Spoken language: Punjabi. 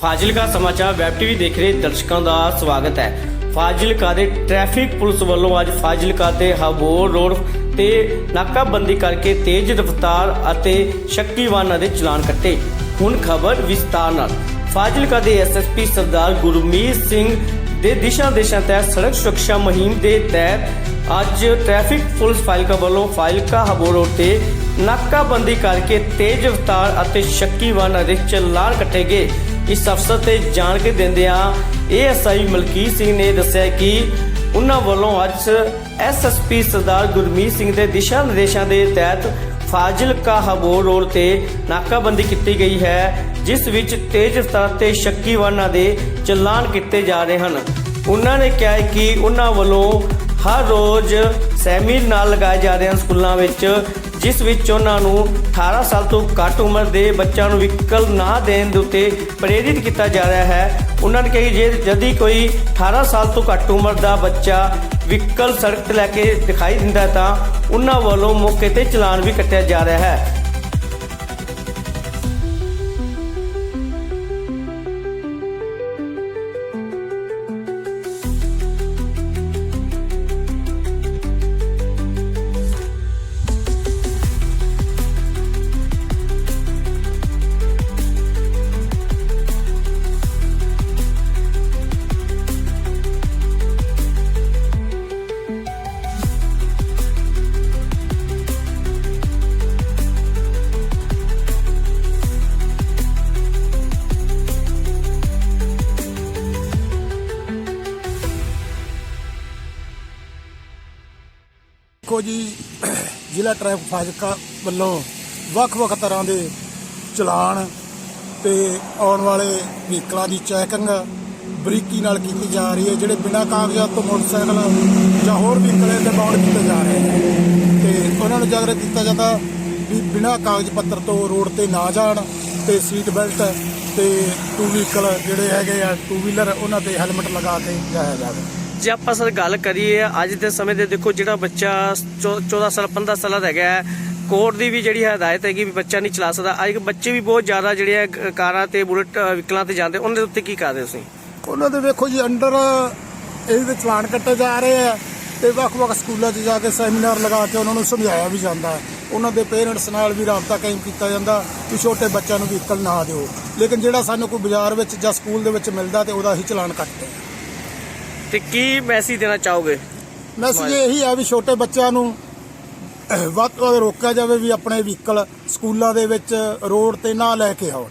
ਫਾਜ਼ਿਲਕਾ ਸਮਾਚਾਰ ਵੈਬ ਟੀਵੀ ਦੇਖ ਰਹੇ ਦਰਸ਼ਕਾਂ ਦਾ ਸਵਾਗਤ ਹੈ। ਫਾਜ਼ਿਲਕਾ ਦੇ ਟ੍ਰੈਫਿਕ ਪੁਲਿਸ ਵੱਲੋਂ ਅੱਜ ਫਾਜ਼ਿਲਕਾ ਤੇ ਹਬੋਰ ਰੋਡ ਤੇ ਨਾਕਾਬੰਦੀ ਕਰਕੇ ਤੇਜ਼ ਰਫ਼ਤਾਰ ਅਤੇ ਸ਼ੱਕੀ ਵਾਹਨਾਂ ਦੇ ਚਲਾਨ ਕੱਟੇ। ਹੁਣ ਖਬਰ ਵਿਸਤਾਰ ਨਾਲ। ਫਾਜ਼ਿਲਕਾ ਦੇ ਐਸਐਸਪੀ ਸਰਦਾਰ ਗੁਰਮੀਤ ਸਿੰਘ ਦੇ ਦਿਸ਼ਾ ਦੇਸ਼ਾਂ ਤਹਿਤ ਸੜਕ ਸੁਰੱਖਿਆ ਮੁਹਿੰਮ ਦੇ ਤਹਿਤ ਅੱਜ ਟ੍ਰੈਫਿਕ ਪੁਲਿਸ ਫਾਜ਼ਿਲਕਾ ਵੱਲੋਂ ਫਾਜ਼ਿਲਕਾ ਹਬੋਰ ਰੋਡ ਤੇ ਨਾਕਾਬੰਦੀ ਕਰਕੇ ਤੇਜ਼ ਰਫ਼ਤਾਰ ਅਤੇ ਸ਼ੱਕੀ ਵਾਹਨਾਂ ਦੇ ਚਲਾਨ ਕੱਟੇ ਗਏ। ਇਸ ਅਫਸਰ ਤੇ ਜਾਣਕਾਰੀ ਦਿੰਦਿਆਂ ਏਐਸਆਈ ਮਲਕੀਤ ਸਿੰਘ ਨੇ ਦੱਸਿਆ ਕਿ ਉਹਨਾਂ ਵੱਲੋਂ ਅੱਜ ਐਸਐਸਪੀ ਸਰਦਾਰ ਗੁਰਮੀਤ ਸਿੰਘ ਦੇ ਦਿਸ਼ਾ ਨਿਰਦੇਸ਼ਾਂ ਦੇ ਤਹਿਤ ਫਾਜ਼ਿਲਕਾ ਹਬੋਰ ਰੋਡ ਤੇ ਨਾਕਾਬੰਦੀ ਕੀਤੀ ਗਈ ਹੈ, ਜਿਸ ਵਿੱਚ ਤੇਜ਼ ਰਫ਼ਤਾਰ ਤੇ ਸ਼ੱਕੀ ਵਾਹਨਾਂ ਦੇ ਚਲਾਨ ਕੀਤੇ ਜਾ ਰਹੇ ਹਨ। ਉਹਨਾਂ ਨੇ ਕਿਹਾ ਕਿ ਉਹਨਾਂ ਵੱਲੋਂ ਹਰ ਰੋਜ਼ ਸੈਮੀਨਾਰ ਨਾਲ ਲਗਾਏ ਜਾ ਰਹੇ ਹਨ ਸਕੂਲਾਂ ਵਿੱਚ ਜਿਸ ਵਿੱਚ ਉਹਨਾਂ ਨੂੰ 18 ਸਾਲ ਤੋਂ ਘੱਟ ਉਮਰ ਦੇ ਬੱਚਿਆਂ ਨੂੰ ਵਹੀਕਲ ਨਾ ਦੇਣ ਦੇ ਉੱਤੇ ਪ੍ਰੇਰਿਤ ਕੀਤਾ ਜਾ ਰਿਹਾ ਹੈ। ਉਹਨਾਂ ਨੇ ਕਿਹਾ ਕਿ ਜੇ ਜਦੀ ਕੋਈ 18 ਸਾਲ ਤੋਂ ਘੱਟ ਉਮਰ ਦਾ ਬੱਚਾ ਵਹੀਕਲ ਸੜਕ ਤੇ ਲੈ ਕੇ ਦਿਖਾਈ ਦਿੰਦਾ ਤਾਂ ਉਹਨਾਂ ਵੱਲੋਂ ਮੌਕੇ ਤੇ ਚਲਾਨ ਵੀ ਕੱਟਿਆ ਜਾ ਰਿਹਾ ਹੈ। ਦੇਖੋ ਜੀ, ਜ਼ਿਲ੍ਹਾ ਟ੍ਰੈਫਿਕ ਫਾਜ਼ਿਲਕਾ ਵੱਲੋਂ ਵੱਖ-ਵੱਖ ਤਰ੍ਹਾਂ ਦੇ ਚਲਾਨ ਤੇ ਆਉਣ ਵਾਲੇ ਵਹੀਕਲਾਂ ਦੀ ਚੈਕਿੰਗ ਬਰੀਕੀ ਨਾਲ ਕੀਤੀ ਜਾ ਰਹੀ ਹੈ, ਜਿਹੜੇ ਬਿਨਾਂ ਕਾਗਜ਼ਾਤ ਤੋਂ ਮੋਟਰਸਾਈਕਲ ਜਾਂ ਹੋਰ ਵਹੀਕਲ ਦੇ ਬਾਉਂਡ ਕੀਤੇ ਜਾ ਰਹੇ ਨੇ। ਤੇ ਉਹਨਾਂ ਨੂੰ ਜਾਗਰੂਕ ਕੀਤਾ ਜਾਂਦਾ ਵੀ ਬਿਨਾਂ ਕਾਗਜ਼ ਪੱਤਰ ਤੋਂ ਰੋਡ ਤੇ ਨਾ ਜਾਣ ਤੇ ਸੀਟ ਬੈਲਟ ਤੇ ਟੂ ਵੀਕਲ ਜਿਹੜੇ ਹੈਗੇ ਆ ਟੂ ਵੀਲਰ ਉਹਨਾਂ ਤੇ ਹੈਲਮਟ ਲਗਾ ਕੇ ਜਾਇਆ ਜਾਵੇ। ਜੇ ਆਪਾਂ ਸਰ ਗੱਲ ਕਰੀਏ ਅੱਜ ਦੇ ਸਮੇਂ ਦੇ ਦੇਖੋ ਜਿਹੜਾ ਬੱਚਾ 14 ਸਾਲ 15 ਸਾਲਾਂ ਦਾ ਹੈਗਾ ਕੋਰਟ ਦੀ ਵੀ ਜਿਹੜੀ ਹਦਾਇਤ ਹੈਗੀ ਵੀ ਬੱਚਾ ਨਹੀਂ ਚਲਾ ਸਕਦਾ। ਅੱਜ ਬੱਚੇ ਵੀ ਬਹੁਤ ਜ਼ਿਆਦਾ ਜਿਹੜੇ ਆ ਕਾਰਾਂ ਤੇ, ਬੁਲਟ ਵਹੀਕਲਾਂ ਤੇ ਜਾਂਦੇ ਉਹਨਾਂ ਦੇ ਉੱਤੇ ਕੀ ਕਰਦੇ ਤੁਸੀਂ? ਉਹਨਾਂ ਦੇ ਵੇਖੋ ਜੀ, ਅੰਡਰ, ਇਹਦੇ ਚਲਾਨ ਕੱਟੇ ਜਾ ਰਹੇ ਆ ਤੇ ਵੱਖ-ਵੱਖ ਸਕੂਲਾਂ 'ਚ ਜਾ ਕੇ ਸੈਮੀਨਾਰ ਲਗਾ ਕੇ ਉਹਨਾਂ ਨੂੰ ਸਮਝਾਇਆ ਵੀ ਜਾਂਦਾ ਹੈ। ਉਹਨਾਂ ਦੇ ਪੇਰੈਂਟਸ ਨਾਲ ਵੀ ਰਾਬਤਾ ਕਾਇਮ ਕੀਤਾ ਜਾਂਦਾ ਕਿ ਛੋਟੇ ਬੱਚਿਆਂ ਨੂੰ ਵਹੀਕਲ ਨਾ ਦਿਓ। ਲੇਕਿਨ ਜਿਹੜਾ ਸਾਨੂੰ ਕੋਈ ਬਾਜ਼ਾਰ ਵਿੱਚ ਜਾਂ ਸਕੂਲ ਦੇ ਵਿੱਚ ਮਿਲਦਾ ਤੇ ਉਹਦਾ ਹੀ ਚਲਾਨ ਕੱਟਦੇ ਆ। ਤੇ ਕੀ ਮੈਸੇਜ ਦੇਣਾ ਚਾਹੋਗੇ? ਮੈਸੇਜ ਇਹੀ ਆ ਵੀ ਛੋਟੇ ਬੱਚਿਆਂ ਨੂੰ ਵੱਧ ਤੋਂ ਵੱਧ ਰੋਕਿਆ ਜਾਵੇ ਵੀ ਆਪਣੇ ਵਹੀਕਲ ਸਕੂਲਾਂ ਦੇ ਵਿੱਚ ਰੋਡ ਤੇ ਨਾ ਲੈ ਕੇ ਆਉਣ।